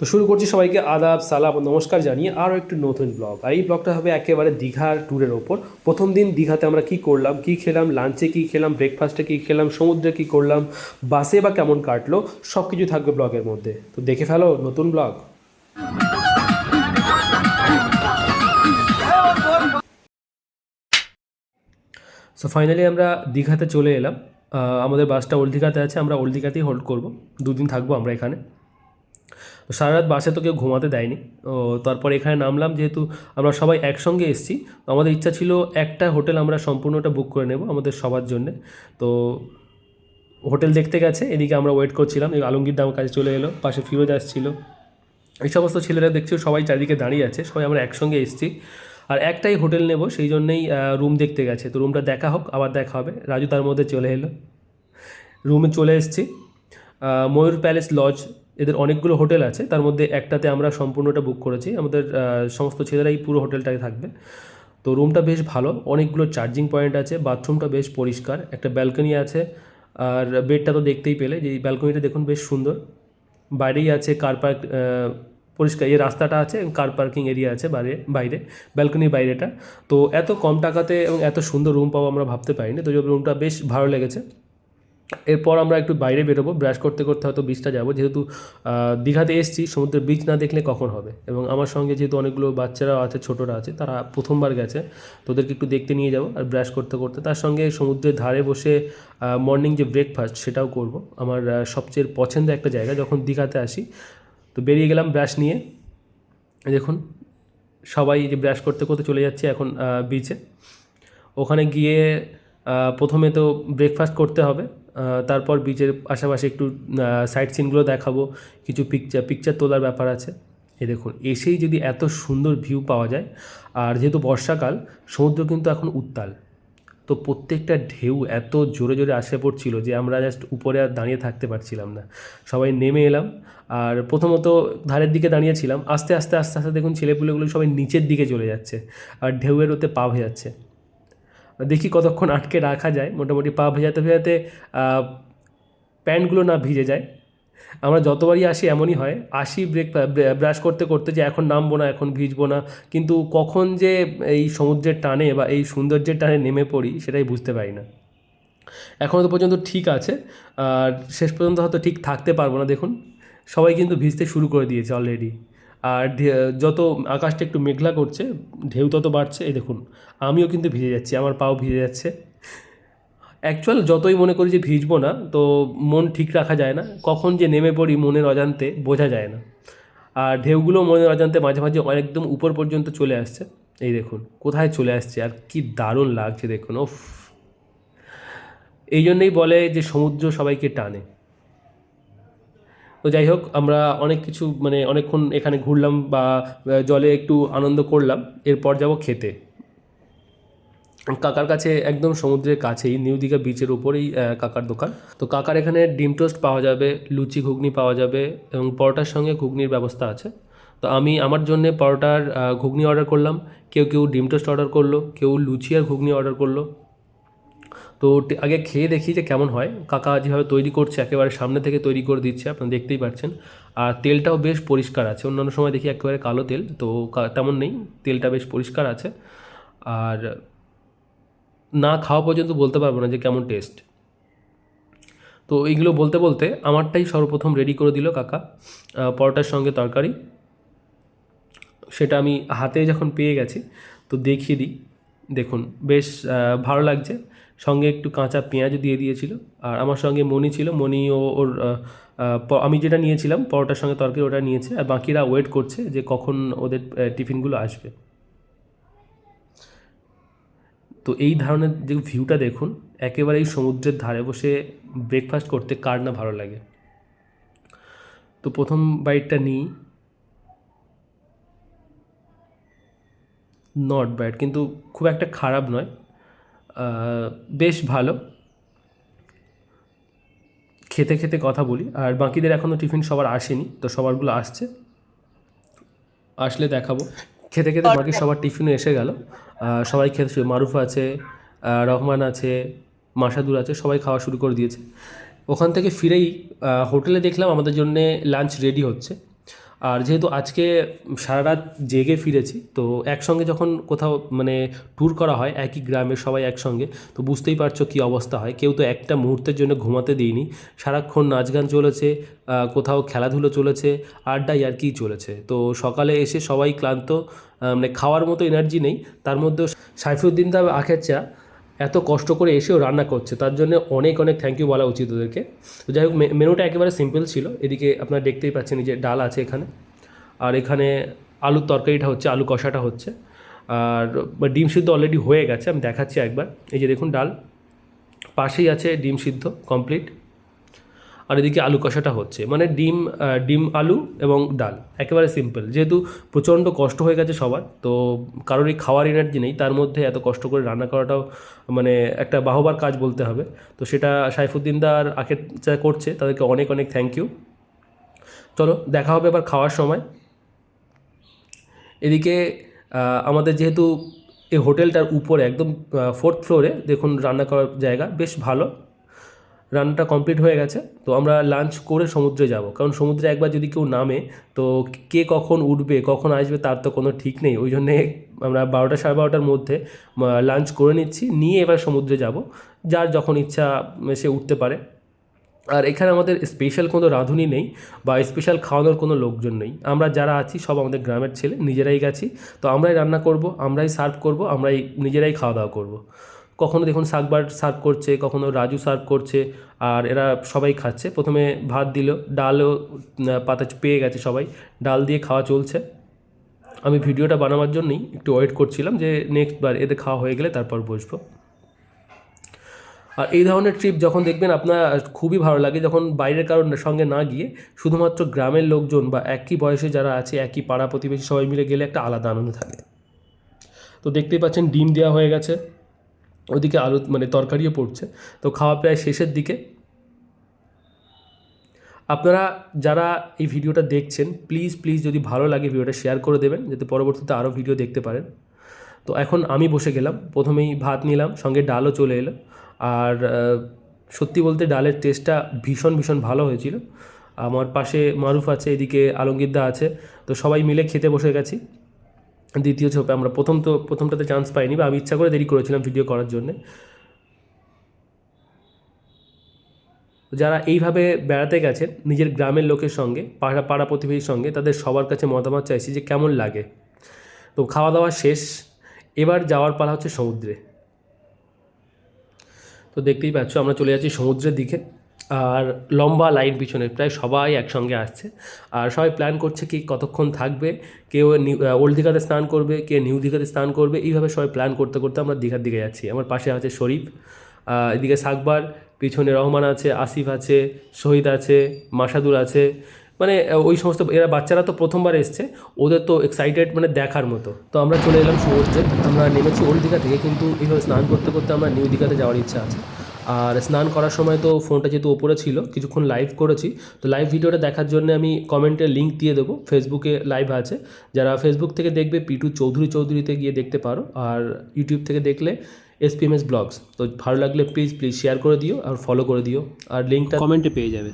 তো শুরু করছি সবাইকে আদাব, সালাম নমস্কার জানিয়ে আরও একটু নতুন ব্লগ আর এই ব্লগটা হবে একেবারে দীঘার ট্যুরের ওপর। প্রথম দিন দীঘাতে আমরা কি করলাম, কি খেলাম লাঞ্চে কি খেলাম ব্রেকফাস্টে কি খেলাম, সমুদ্রে কি করলাম বাসে বা কেমন কাটলো সব কিছু থাকবে ব্লগের মধ্যে। তো দেখে ফেলো নতুন ব্লগ সো ফাইনালি আমরা দীঘাতে চলে এলাম। আমাদের বাসটা ওল্ড দীঘাতে আছে, আমরা ওল্ড দীঘাতেই হোল্ড করব। দুদিন থাকব আমরা এখানে। তো সারা রাত বাসে তো কেউ ঘুমাতে দেয়নি। ও তারপর এখানে নামলাম, যেহেতু আমরা সবাই একসঙ্গে এসেছি, তো আমাদের ইচ্ছা ছিল একটা হোটেল আমরা সম্পূর্ণটা বুক করে নেব আমাদের সবার জন্যে। তো হোটেল দেখতে গেছে, এদিকে আমরা ওয়েট করছিলাম, এই আলমগীর দাম কাছে চলে এলো, পাশে ফিরোজ আসছিল। এই সমস্ত ছেলেরা দেখছি সবাই চারিদিকে দাঁড়িয়ে আছে, সবাই আমরা একসঙ্গে এসেছি। আর একটাই হোটেল নেব, সেই জন্যেই রুম দেখতে গেছে। তো রুমটা দেখা হোক, আবার দেখা হবে। রাজু তার মধ্যে চলে এলো। রুমে চলে এসেছি। ময়ূর প্যালেস লজ এদের অনেকগুলো হোটেল আছে, তার মধ্যে একটাতে আমরা সম্পূর্ণটা বুক করেছি। আমাদের সমস্ত ছেলেরাই পুরো হোটেলটায় থাকবে। তো রুমটা বেশ ভালো, অনেকগুলো চার্জিং পয়েন্ট আছে বাথরুমটা বেশ পরিষ্কার, একটা ব্যালকনি আছে, আর বেডটা তো দেখতেই পেলে যে এই ব্যালকনিটা দেখুন বেশ সুন্দর। বাইরেই আছে কার পার্ক পরিষ্কার, এই রাস্তাটা আছে কার পার্কিং এরিয়া আছে বাইরে বাইরে ব্যালকনির বাইরেটা। তো এত কম টাকাতে এবং এত সুন্দর রুম পাবো আমরা ভাবতে পারিনি, তো রুমটা বেশ ভালো লেগেছে। এরপর আমরা একটু বাইরে বেরোবো। ব্রাশ করতে করতে হয়তো বিচটা যাব। যেহেতু দীঘাতে এসেছি, সমুদ্রের বিচ না দেখলে কখন হবে? এবং আমার সঙ্গে যেহেতু অনেকগুলো বাচ্চারাও আছে, ছোটরা আছে, তারা প্রথমবার গেছে তোদেরকে একটু দেখতে নিয়ে যাব আর ব্রাশ করতে করতে। তার সঙ্গে সমুদ্রের ধারে বসে মর্নিং যে ব্রেকফাস্ট সেটাও করব। আমার সবচেয়ে পছন্দের একটা জায়গা, যখন দীঘাতে আসি, তো বেরিয়ে গেলাম ব্রাশ নিয়ে। দেখুন, সবাই যে ব্রাশ করতে করতে চলে যাচ্ছে এখন বিচে ওখানে গিয়ে প্রথমে তো ব্রেকফাস্ট করতে হবে। তারপর বিচের পাশাপাশি একটু সাইট সিনগুলো দেখাবো। কিছু পিকচার পিকচার তোলার ব্যাপার আছে। এই দেখুন, এসেই যদি এত সুন্দর ভিউ পাওয়া যায়, আর যেহেতু বর্ষাকাল, সমুদ্র কিন্তু এখন উত্তাল। তো প্রত্যেকটা ঢেউ এত জোরে জোরে আসে পড়ছিল যে আমরা জাস্ট উপরে আর দাঁড়িয়ে থাকতে পারছিলাম না। সবাই নেমে এলাম, আর প্রথমত ধারের দিকে দাঁড়িয়েছিলাম। আস্তে আস্তে আস্তে আস্তে দেখুন ছেলেপুলেগুলো সবাই নিচের দিকে চলে যাচ্ছে, আর ঢেউয়ের ওতে পা ভেজাচ্ছে। দেখি কতক্ষণ আটকে রাখা যায়। মোটামুটি পা ভেজাতে ভেজাতে প্যান্টগুলো না ভিজে যায়। আমরা যতবারই আসি এমনই হয়। আসি ব্রেক ব্রাশ করতে করতে যে এখন নামবো না, এখন ভিজবো না। কিন্তু কখন যে এই সমুদ্রের টানে বা এই সৌন্দর্যের টানে নেমে পড়ি সেটাই বুঝতে পারি না। এখনও তো পর্যন্ত ঠিক আছে। আর শেষ পর্যন্ত হয়তো ঠিক থাকতে পারব না। দেখুন, সবাই কিন্তু ভিজতে শুরু করে দিয়েছে অলরেডি আর যত আকাশটা একটু মেঘলা করছে, ঢেউ তত বাড়ছে। এই দেখুন, আমিও কিন্তু ভিজে যাচ্ছি, আমার পাও ভিজে যাচ্ছে। অ্যাকচুয়াল যতই মনে করি যে ভিজবো না, তো মন ঠিক রাখা যায় না। কখন যে নেমে পড়ি মনের অজান্তে, বোঝা যায় না। আর ঢেউগুলো মনের অজান্তে মাঝে মাঝে একদম উপর পর্যন্ত চলে আসছে। এই দেখুন, কোথায় চলে আসছে, আর কি দারুণ লাগছে দেখুন ওফ এই জন্যেই বলে যে সমুদ্র সবাইকে টানে। তো যাই হোক, আমরা অনেক কিছু মানে অনেকক্ষণ এখানে ঘুরলাম বা জলে একটু আনন্দ করলাম। এরপর যাব খেতে। কাকার কাছে একদম সমুদ্রের কাছেই, নিউ দীঘা বিচের উপরেই কাকার দোকান। তো কাকার এখানে ডিম টোস্ট পাওয়া যাবে, লুচি ঘুগনি পাওয়া যাবে এবং পরোটার সঙ্গে ঘুগনির ব্যবস্থা আছে। তো আমি আমার জন্য পরোটার ঘুগনি অর্ডার করলাম। কেউ কেউ ডিম টোস্ট অর্ডার করল, কেউ লুচি আর ঘুগনি অর্ডার করল। তো আগে খেয়ে দেখি যে কেমন হয়। কাকা যেভাবে তৈরি করছে, একেবারে সামনে থেকে তৈরি করে দিচ্ছে, আপনারা দেখতেই পাচ্ছেন আর তেলটাও বেশ পরিষ্কার আছে। অন্যান্য সময় দেখি একেবারে কালো তেল, তো তেমন নেই। তেলটা বেশ পরিষ্কার আছে। আর না খাওয়া পর্যন্ত বলতে পারব না যে কেমন টেস্ট তো এইগুলো বলতে বলতে আমারটাই সর্বপ্রথম রেডি করে দিল কাকা পরোটার সঙ্গে তরকারি। সেটা আমি হাতে যখন পেয়ে গেছি, তো দেখিয়ে দিই। দেখুন, বেশ ভালো লাগছে। সঙ্গে একটু কাঁচা পেঁয়াজ দিয়ে দিয়েছিল। আর আমার সঙ্গে মনি ছিল, মনি ও ওর আমি যেটা নিয়েছিলাম, পরোটার সঙ্গে তরকারি ওটা নিয়েছে, আর বাকিরা ওয়েট করছে যে কখন ওদের টিফিনগুলো আসবে। তো এই ধরনের যে ভিউটা দেখুন, একেবারেই সমুদ্রের ধারে বসে ব্রেকফাস্ট করতে কার না ভালো লাগে। তো প্রথম বাইটটা নিই। নট ব্যাড কিন্তু খুব একটা খারাপ নয়। বেশ ভালো। খেতে খেতে কথা বলি। আর বাকিদের এখনও টিফিন সবার আসেনি, তো সবারগুলো আসছে। আসলে দেখাবো। খেতে খেতে বাকি সবার টিফিনও এসে গেল। সবাই খেতে শুরু মারুফ আছে রহমান আছে, মাসাদুর আছে, সবাই খাওয়া শুরু করে দিয়েছে। ওখান থেকে ফিরেই হোটেলে দেখলাম আমাদের জন্যে লাঞ্চ রেডি হচ্ছে। আর যেহেতু আজকে সারা রাত জেগে ফিরেছি, তো একসঙ্গে যখন কোথাও মানে ট্যুর করা হয়, একই গ্রামে সবাই একসঙ্গে, তো বুঝতেই পারছ কী অবস্থা হয়। কেউ তো একটা মুহূর্তের জন্য ঘুমাতে দিইনি সারাক্ষণ নাচ গান চলেছে কোথাও খেলাধুলো চলেছে আড্ডা আর কি চলেছে। তো সকালে এসে সবাই ক্লান্ত মানে খাওয়ার মতো এনার্জি নেই। তার মধ্যেও সাইফুদ্দিন তার আখের চা এত কষ্ট করে এসেও রান্না করছে, তার জন্য অনেক অনেক থ্যাংক ইউ বলা উচিত ওদেরকে। তো যাই হোক মেনুটা একেবারে সিম্পল ছিল। এদিকে আপনারা দেখতেই পাচ্ছেন যে ডাল আছে এখানে। আর এখানে আলুর তরকারিটা হচ্ছে, আলু কষাটা হচ্ছে। আর ডিম সিদ্ধ অলরেডি হয়ে গেছে, আমি দেখাচ্ছি একবার। এই যে দেখুন ডাল, পাশেই আছে ডিম সিদ্ধ কমপ্লিট আর এদিকে আলু কষাটা হচ্ছে। মানে ডিম ডিম আলু এবং ডাল। একেবারে সিম্পল যেহেতু প্রচণ্ড কষ্ট হয়ে গেছে সবার, তো কারোরই খাওয়ার এনার্জি নেই, তার মধ্যে এত কষ্ট করে রান্না করাটাও মানে একটা বাহবার কাজ বলতে হবে। তো সেটা সাইফুদ্দিনদা আর আখের চা করছে, তাদেরকে অনেক অনেক থ্যাংক ইউ চলো, দেখা হবে এবার খাওয়ার সময়। এদিকে আমাদের যেহেতু এই হোটেলটার উপরে, একদম ফোর্থ ফ্লোরে দেখুন রান্না করার জায়গা, বেশ ভালো। রান্নাটা কমপ্লিট হয়ে গেছে, তো আমরা লাঞ্চ করে সমুদ্রে যাব। কারণ সমুদ্রে একবার যদি কেউ নামে, তো কে কখন উঠবে, কখন আসবে তার তো কোনো ঠিক নেই। ওই জন্যে আমরা বারোটা সাড়ে বারোটার মধ্যে লাঞ্চ করে নিচ্ছি, নিয়ে এবার সমুদ্রে যাব। যার যখন ইচ্ছা সে উঠতে পারে। আর এখানে আমাদের স্পেশাল কোনো রাঁধুনি নেই বা স্পেশাল খাওয়ানোর কোনো লোকজন নেই। আমরা যারা আছি, সব আমাদের গ্রামের ছেলে, নিজেরাই গেছি। তো আমরাই রান্না করব, আমরাই সার্ভ করব, আমরাই নিজেরাই খাওয়া দাওয়া করব। কখনো দেখুন শাকবার সার্ভ করছে, কখনো রাজু সার্ভ করছে, আর এরা সবাই খাচ্ছে। প্রথমে ভাত দিল, ডালও পাতা পেয়ে গেছে সবাই। ডাল দিয়ে খাওয়া চলছে। আমি ভিডিওটা বানাবার জন্যই একটু ওয়েট করছিলাম যে নেক্সট বার এদের খাওয়া হয়ে গেলে তারপর বসবো। আর এই ধরনের ট্রিপ যখন দেখবেন আপনার খুবই ভালো লাগে, যখন বাইরের কারোর সঙ্গে না গিয়ে শুধুমাত্র গ্রামের লোকজন বা একই বয়সে যারা আছে, একই পাড়া প্রতিবেশী সবাই মিলে গেলে একটা আলাদা আনন্দ থাকে। তো দেখতেই পাচ্ছেন ডিম দেওয়া হয়ে গেছে। ওদিকে আলু মানে তরকারিও পড়ছে। তো খাওয়া প্রায় শেষের দিকে। আপনারা যারা এই ভিডিওটা দেখছেন প্লিজ প্লিজ যদি ভালো লাগে ভিডিওটা শেয়ার করে দেবেন, যাতে পরবর্তীতে আরও ভিডিও দেখতে পারেন। তো এখন আমি বসে গেলাম, প্রথমেই ভাত নিলাম, সঙ্গে ডালও চলে এলো। আর সত্যি বলতে ডালের টেস্টটা ভীষণ ভীষণ ভালো হয়েছিল। আমার পাশে মারুফ আছে, এদিকে আলমগীরদা আছে। তো সবাই মিলে খেতে বসে গেছি। দ্বিতীয় ছোপে আমরা প্রথম তো প্রথমটাতে চান্স পাইনি বা আমি ইচ্ছা করে দেরি করেছিলাম ভিডিও করার জন্যে। যারা এইভাবে বেড়াতে গেছেন নিজের গ্রামের লোকের সঙ্গে, পাড়া পাড়া প্রতিবেশীর সঙ্গে, তাদের সবার কাছে মতামত চাইছি যে কেমন লাগে। তো খাওয়া দাওয়া শেষ, এবার যাওয়ার পালা হচ্ছে সমুদ্রে। তো দেখতেই পাচ্ছ, আমরা চলে যাচ্ছি সমুদ্রের দিকে। আর লম্বা লাইন পিছনে, প্রায় সবাই একসঙ্গে আসছে। আর সবাই প্ল্যান করছে কি কতক্ষণ থাকবে, কেউ ওল্ড দীঘাতে স্নান করবে, কে নিউ দীঘাতে স্নান করবে, এইভাবে সবাই প্ল্যান করতে করতে আমরা দীঘার দিকে যাচ্ছি। আমার পাশে আছে শরীফ এদিকে সাকবার, পিছনে রহমান আছে, আসিফ আছে, শহীদ আছে মাসাদুর আছে। মানে ওই সমস্ত, এরা বাচ্চারা তো প্রথমবার এসছে, ওদের তো এক্সাইটেড মানে দেখার মতো। তো আমরা চলে এলাম সমুদ্রে আমরা নেমেছি ওল্ড দীঘা থেকে, কিন্তু এইভাবে স্নান করতে করতে আমরা নিউ দীঘাতে যাওয়ার ইচ্ছা আছে। আর স্নান করার সময় তো ফোনটা যেহেতু ওপরে ছিল, কিছুক্ষণ লাইভ করেছি। তো লাইভ ভিডিওটা দেখার জন্য আমি কমেন্টে লিঙ্ক দিয়ে দেবো ফেসবুকে লাইভ আছে। যারা ফেসবুক থেকে দেখবে, পিটু চৌধুরী চৌধুরীতে গিয়ে দেখতে পারো। আর ইউটিউব থেকে দেখলে এসপিএমএস ব্লগস তো ভালো লাগলে প্লিজ প্লিজ শেয়ার করে দিও আর ফলো করে দিও। আর লিঙ্কটা কমেন্টে পেয়ে যাবে।